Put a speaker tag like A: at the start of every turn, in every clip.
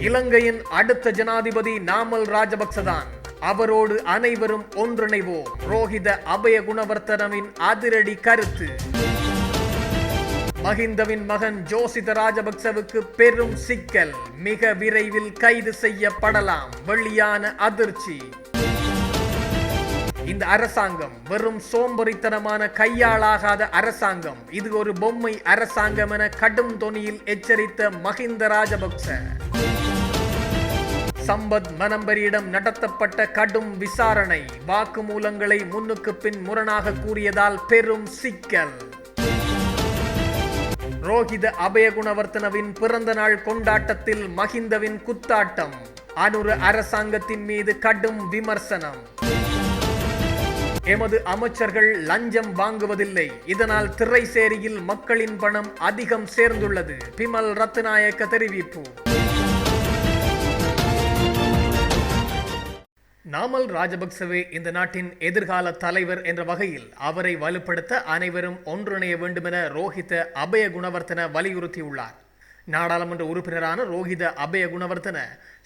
A: இலங்கையின் அடுத்த ஜனாதிபதி நாமல் ராஜபக்சதான். அவரோடு அனைவரும் ஒன்றிணைவோம். ரோஹித அபய குணவர்த்தனவின் அதிரடி கருத்து. மஹிந்தவின் மகன் ஜோசித ராஜபக்சவுக்கு பெரும் சிக்கல். மிக விரைவில் கைது செய்யப்படலாம். வெளியான அதிர்ச்சி. இந்த அரசாங்கம் வெறும் சோம்பரித்தனமான கையாளாகாத அரசாங்கம். இது ஒரு பொம்மை அரசாங்கம் என கடும் தொனியில் எச்சரித்த மஹிந்த ராஜபக்ச. சம்பத் மனம்பரியிடம் நடத்தப்பட்ட கடும் விசாரணை. வாக்குமூலங்களை முன்னுக்கு பின் முரணாக கூறியதால் பெரும் சிக்கல். ரோஹித அபயகுணவர்த்தனவின் பிறந்த நாள் கொண்டாட்டத்தில் மஹிந்தவின் குத்தாட்டம். அனுரு அரசாங்கத்தின் மீது கடும் விமர்சனம். எமது அமைச்சர்கள் லஞ்சம் வாங்குவதில்லை. இதனால் திரைசேரியில் மக்களின் பணம் அதிகம் சேர்ந்துள்ளது. பிமல் ரத்நாயக்க தெரிவிப்பு. நாமல் ராஜபக்சவே இந்த நாட்டின் எதிர்கால தலைவர் என்ற வகையில் அவரை வலுப்படுத்த அனைவரும் ஒன்றிணைய வேண்டுமென ரோஹித அபய குணவர்த்தன வலியுறுத்தியுள்ளார். நாடாளுமன்ற உறுப்பினரான ரோஹித அபய குணவர்த்தன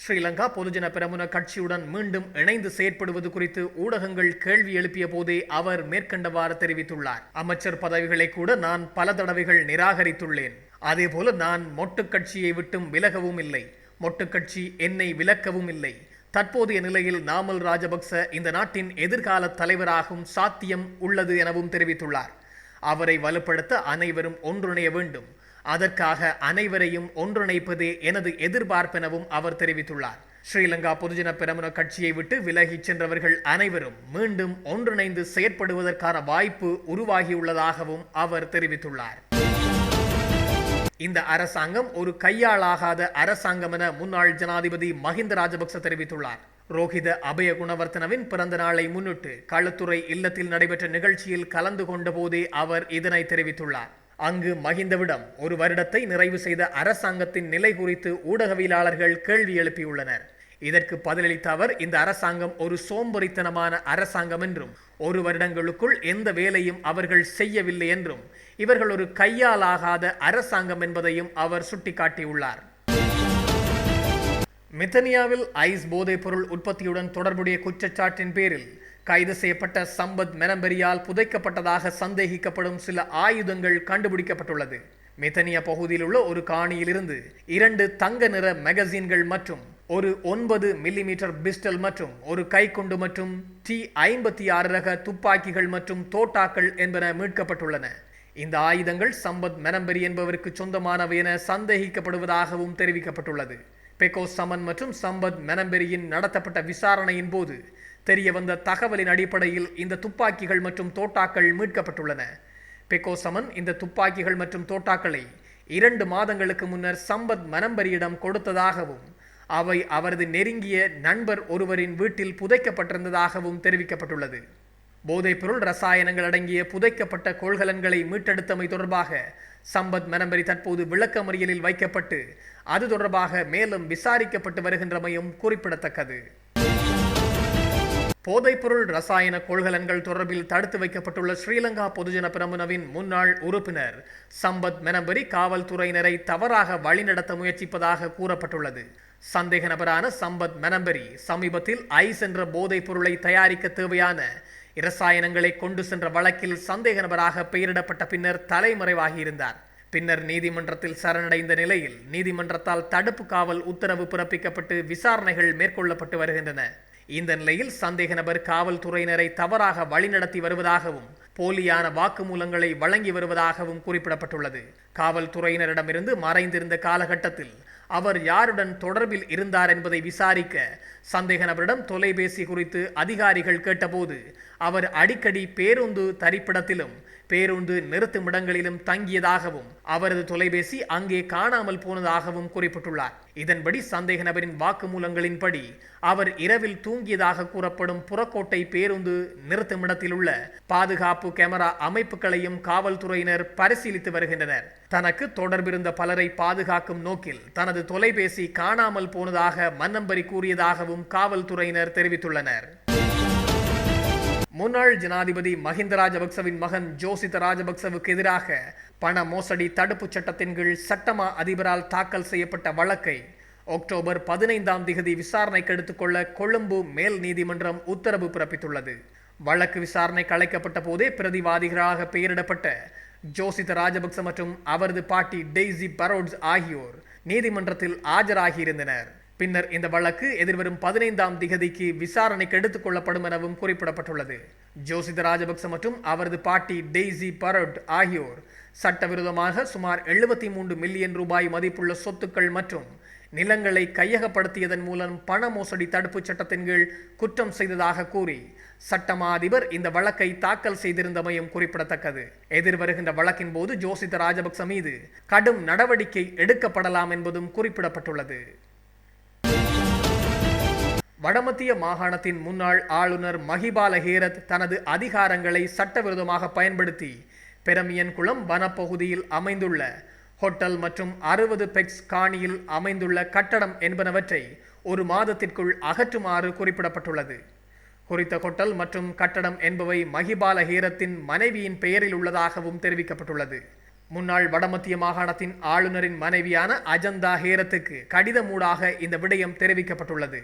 A: ஸ்ரீலங்கா பொதுஜன பிரமுன கட்சியுடன் மீண்டும் இணைந்து செயற்படுவது குறித்து ஊடகங்கள் கேள்வி எழுப்பிய போதே அவர் மேற்கண்டவாறு தெரிவித்துள்ளார். அமைச்சர் பதவிகளை கூட நான் பல தடவைகள் நிராகரித்துள்ளேன். அதேபோல நான் மொட்டு கட்சியை விட்டும் விலகவும் இல்லை. மொட்டு கட்சி என்னை விலக்கவும் இல்லை. தற்போதைய நிலையில் நாமல் ராஜபக்ச இந்த நாட்டின் எதிர்கால தலைவராகும் சாத்தியம் உள்ளது எனவும் தெரிவித்துள்ளார். அவரை வலுப்படுத்த அனைவரும் ஒன்றிணைய வேண்டும். அதற்காக அனைவரையும் ஒன்றிணைப்பதே எனது எதிர்பார்ப்பெனவும் அவர் தெரிவித்துள்ளார். ஸ்ரீலங்கா பொதுஜன பெரமுன கட்சியை விட்டு விலகிச் சென்றவர்கள் அனைவரும் மீண்டும் ஒன்றிணைந்து செயற்படுவதற்கான வாய்ப்பு உருவாகியுள்ளதாகவும் அவர் தெரிவித்துள்ளார். இந்த அரசாங்கம் ஒரு கையாளாகாத அரசாங்கம் என முன்னாள் ஜனாதிபதி மஹிந்த ராஜபக்ச தெரிவித்துள்ளார். ரோஹித அபய குணவர்த்தனவின் பிறந்த நாளை முன்னிட்டு களுத்துறை இல்லத்தில் நடைபெற்ற நிகழ்ச்சியில் கலந்து கொண்ட போதே அவர் இதனை தெரிவித்துள்ளார். அங்கு மஹிந்தவிடம் ஒரு வருடத்தை நிறைவு செய்த அரசாங்கத்தின் நிலை குறித்து ஊடகவியலாளர்கள் கேள்வி எழுப்பியுள்ளனர். இதற்கு பதிலளித்த அவர் இந்த அரசாங்கம் ஒரு சோம்பறித்தனமான அரசாங்கம் என்றும் ஒரு வருடங்களுக்குள் எந்த வேலையும் அவர்கள் செய்யவில்லை என்றும் இவர்கள் ஒரு கையாலாகாத அரசாங்கம் என்பதையும் அவர் சுட்டிக்காட்டியுள்ளார். மித்தனியாவில் ஐஸ் போதைப் பொருள் உற்பத்தியுடன் தொடர்புடைய குற்றச்சாட்டின் பேரில் கைது செய்யப்பட்ட சம்பத் மெனம்பெரியால் புதைக்கப்பட்டதாக சந்தேகிக்கப்படும் சில ஆயுதங்கள் கண்டுபிடிக்கப்பட்டுள்ளது. மித்தனியா பகுதியில் உள்ள ஒரு காணியிலிருந்து இரண்டு தங்க நிற மேகசின்கள் மற்றும் ஒரு ஒன்பது மில்லிமீட்டர் பிஸ்டல் மற்றும் ஒரு கைக்குண்டு மற்றும் டி ஐம்பத்தி ஆறு ரக துப்பாக்கிகள் மற்றும் தோட்டாக்கள் என்பன மீட்கப்பட்டுள்ளன. இந்த ஆயுதங்கள் சம்பத் மெனம்பெரி என்பவருக்கு சொந்தமானவை என சந்தேகிக்கப்படுவதாகவும் தெரிவிக்கப்பட்டுள்ளது. பெக்கோ சமன் மற்றும் சம்பத் மெனம்பெரியின் நடத்தப்பட்ட விசாரணையின் போது தெரிய வந்த தகவலின் அடிப்படையில் இந்த துப்பாக்கிகள் மற்றும் தோட்டாக்கள் மீட்கப்பட்டுள்ளன. பெக்கோ சமன் இந்த துப்பாக்கிகள் மற்றும் தோட்டாக்களை இரண்டு மாதங்களுக்கு முன்னர் சம்பத் மனம்பரியிடம் கொடுத்ததாகவும் அவை அவரது நெருங்கிய நண்பர் ஒருவரின் வீட்டில் புதைக்கப்பட்டிருந்ததாகவும் தெரிவிக்கப்பட்டுள்ளது. போதைப்பொருள் ரசாயனங்கள் அடங்கிய புதைக்கப்பட்ட கொள்கலன்களை மீட்டெடுத்தமை தொடர்பாக சம்பத் மனம்பரி தற்போது விளக்கமறியலில் வைக்கப்பட்டு அது தொடர்பாக மேலும் விசாரிக்கப்பட்டு வருகின்றமையும் குறிப்பிடத்தக்கது. போதைப்பொருள் ரசாயன கொள்கலன்கள் தொடர்பில் தடுத்து வைக்கப்பட்டுள்ள ஸ்ரீலங்கா பொதுஜன பிரமுனவின் முன்னாள் உறுப்பினர் சம்பத் மெனம்பரி காவல்துறையினரை தவறாக வழிநடத்த முயற்சிப்பதாக கூறப்பட்டுள்ளது. சந்தேக நபரான சம்பத் மெனம்பரி சமீபத்தில் ஐஸ் என்ற போதைப் பொருளை தயாரிக்க தேவையான இரசாயனங்களை கொண்டு சென்ற வழக்கில் சந்தேக நபராக பெயரிடப்பட்ட பின்னர் தலைமறைவாகியிருந்தார் பின்னர் நீதிமன்றத்தில் சரணடைந்த நிலையில் நீதிமன்றத்தால் தடுப்பு காவல் உத்தரவு பிறப்பிக்கப்பட்டு விசாரணைகள் மேற்கொள்ளப்பட்டு வருகின்றன. இந்த நிலையில் சந்தேக நபர் காவல்துறையினரை தவறாக வழிநடத்தி வருவதாகவும் போலியான வாக்குமூலங்களை வழங்கி வருவதாகவும் குறிப்பிடப்பட்டுள்ளது. காவல்துறையினரிடமிருந்து மறைந்திருந்த காலகட்டத்தில் அவர் யாருடன் தொடர்பில் இருந்தார் என்பதை விசாரிக்க சந்தேக நபரிடம் தொலைபேசி குறித்து அதிகாரிகள் கேட்டபோது அவர் அடிக்கடி பேருந்து தரிப்பிடத்திலும் பேருந்து நிறுத்துமிடங்களிலும் தங்கியதாகவும் அவரது தொலைபேசி அங்கே காணாமல் போனதாகவும் குறிப்பிட்டுள்ளார். இதன்படி சந்தேக நபரின் வாக்குமூலங்களின்படி அவர் இரவில் தூங்கியதாக கூறப்படும் புறக்கோட்டை பேருந்து நிறுத்துமிடத்தில் உள்ள பாதுகாப்பு கேமரா அமைப்புகளையும் காவல்துறையினர் பரிசீலித்து வருகின்றனர். தனக்கு தொடர்பிருந்த பலரை பாதுகாக்கும் நோக்கில் தனது தொலைபேசி காணாமல் போனதாக மன்னம்பரி கூறியதாகவும் காவல்துறையினர் தெரிவித்துள்ளனர். முன்னாள் ஜனாதிபதி மஹிந்த ராஜபக்சவின் மகன் ஜோசித ராஜபக்சவுக்கு எதிராக பண மோசடி தடுப்புச் சட்டத்தின் கீழ் சட்டமா அதிபரால் தாக்கல் செய்யப்பட்ட வழக்கை அக்டோபர் பதினைந்தாம் திகதி விசாரணைக்கு எடுத்துக்கொள்ள கொழும்பு மேல் நீதிமன்றம் உத்தரவு பிறப்பித்துள்ளது. வழக்கு விசாரணை கலைக்கப்பட்ட போதே பிரதிவாதிகளாக பெயரிடப்பட்ட ஜோசித ராஜபக்ச மற்றும் அவரது பாட்டி டெய்ஸி பரோட்ஸ் ஆகியோர் நீதிமன்றத்தில் ஆஜராகியிருந்தனர். பின்னர் இந்த வழக்கு எதிர்வரும் பதினைந்தாம் திகதிக்கு விசாரணைக்கு எடுத்துக் கொள்ளப்படும் எனவும் குறிப்பிடப்பட்டுள்ளது. ஜோசித ராஜபக்ச மற்றும் அவரது பாட்டி டெய்ஸி பரோட் ஆகியோர் சட்டவிரோதமாக சுமார் எழுபத்தி மூன்று மில்லியன் ரூபாய் மதிப்புள்ள சொத்துக்கள் மற்றும் நிலங்களை கையகப்படுத்தியதன் மூலம் பண மோசடி தடுப்புச் சட்டத்தின் கீழ் குற்றம் செய்ததாக கூறி சட்டமா அதிபர் இந்த வழக்கை தாக்கல் செய்திருந்தமையும் குறிப்பிடத்தக்கது. எதிர்வருகின்ற வழக்கின் போது ஜோசித ராஜபக்ச மீது கடும் நடவடிக்கை எடுக்கப்படலாம் என்பதும் குறிப்பிடப்பட்டுள்ளது. வடமத்திய மாகாணத்தின் முன்னாள் ஆளுநர் மஹிபால ஹீரத் தனது அதிகாரங்களை சட்டவிரோதமாக பயன்படுத்தி பெரமியன்குளம் வனப்பகுதியில் அமைந்துள்ள ஹோட்டல் மற்றும் அறுபது பெக்ஸ் காணியில் அமைந்துள்ள கட்டடம் என்பனவற்றை ஒரு மாதத்திற்குள் அகற்றுமாறு குறிப்பிடப்பட்டுள்ளது. குறித்த ஹோட்டல் மற்றும் கட்டடம் என்பவை மகிபால ஹீரத்தின் மனைவியின் பெயரில் உள்ளதாகவும் தெரிவிக்கப்பட்டுள்ளது. முன்னாள் வடமத்திய மாகாணத்தின் ஆளுநரின் மனைவியான அஜந்தா ஹேரத்துக்கு கடிதமூடாக இந்த விடயம் தெரிவிக்கப்பட்டுள்ளது.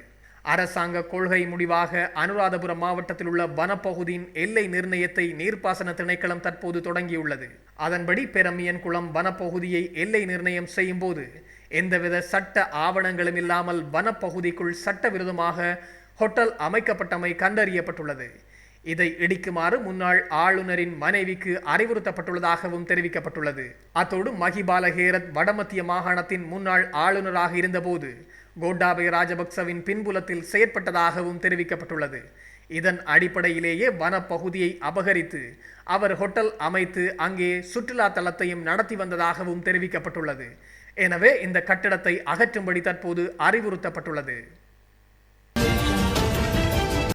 A: அரசாங்க கொள்கை முடிவாக அனுராதபுரம் மாவட்டத்தில் உள்ள வனப்பகுதியின் எல்லை நிர்ணயத்தை நீர்ப்பாசன திணைக்களம் தற்போது தொடங்கியுள்ளது. அதன்படி பெரமியன் குளம் வனப்பகுதியை எல்லை நிர்ணயம் செய்யும் போது எந்தவித சட்ட ஆவணங்களும் இல்லாமல் வனப்பகுதிக்குள் சட்டவிரோதமாக ஹோட்டல் அமைக்கப்பட்டமை கண்டறியப்பட்டுள்ளது. இதை இடிக்குமாறு முன்னாள் ஆளுநரின் மனைவிக்கு அறிவுறுத்தப்பட்டுள்ளதாகவும் தெரிவிக்கப்பட்டுள்ளது. அத்தோடு மகிபாலகேரத் வடமத்திய மாகாணத்தின் முன்னாள் ஆளுநராக இருந்தபோது கோட்டாபய ராஜபக்சவின் பின்புலத்தில் செயற்பட்டதாகவும் தெரிவிக்கப்பட்டுள்ளது. இதன் அடிப்படையிலேயே வனப்பகுதியை அபகரித்து அவர் ஹோட்டல் அமைத்து அங்கே சுற்றுலா தலத்தையும் நடத்தி வந்ததாகவும் தெரிவிக்கப்பட்டுள்ளது. எனவே இந்த கட்டிடத்தை அகற்றும்படி தற்போது அறிவுறுத்தப்பட்டுள்ளது.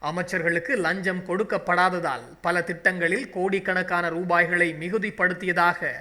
A: அமைச்சர்களுக்கு லஞ்சம் கொடுக்கப்படாததால் பல திட்டங்களில் கோடிக்கணக்கான ரூபாய்களை மிகுதிப்படுத்தியதாக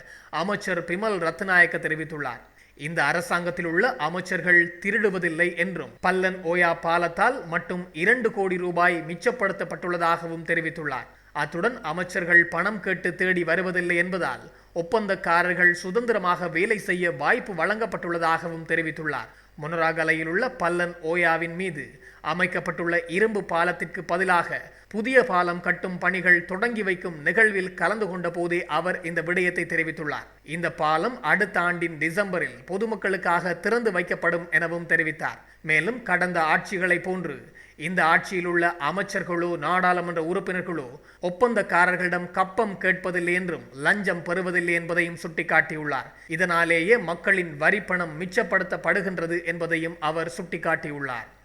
A: அமைச்சர் பிமல் ரத்நாயக்க தெரிவித்துள்ளார். இந்த அரசாங்கத்தில் உள்ள அமைச்சர்கள் திருடுவதில்லை என்றும் பல்லன் ஓயா பாலத்தால் மட்டும் இரண்டு கோடி ரூபாய் மிச்சப்படுத்தப்பட்டுள்ளதாகவும் தெரிவித்துள்ளார். அத்துடன் அமைச்சர்கள் பணம் கேட்டு தேடி வருவதில்லை என்பதால் ஒப்பந்தக்காரர்கள் சுதந்திரமாக வேலை செய்ய வாய்ப்பு வழங்கப்பட்டுள்ளதாகவும் தெரிவித்துள்ளார். முனராகலையில் உள்ள பல்லன் ஓயாவின் மீது அமைக்கப்பட்டுள்ள இரும்பு பாலத்திற்கு பதிலாக புதிய பாலம் கட்டும் பணிகள் தொடங்கி வைக்கும் நிகழ்வில் கலந்து கொண்ட போதே அவர் இந்த விடயத்தை தெரிவித்துள்ளார். இந்த பாலம் அடுத்த ஆண்டின் டிசம்பரில் பொதுமக்களுக்காக திறந்து வைக்கப்படும் எனவும் தெரிவித்தார். மேலும் கடந்த ஆட்சிகளை போன்று இந்த ஆட்சியில் உள்ள அமைச்சர்களோ நாடாளுமன்ற உறுப்பினர்களோ ஒப்பந்தக்காரர்களிடம் கப்பம் கேட்பதில்லை என்றும் லஞ்சம் பெறுவதில்லை என்பதையும் சுட்டிக்காட்டியுள்ளார். இதனாலேயே மக்களின் வரிப்பணம் மிச்சப்படுத்தப்படுகின்றது என்பதையும் அவர் சுட்டிக்காட்டியுள்ளார்.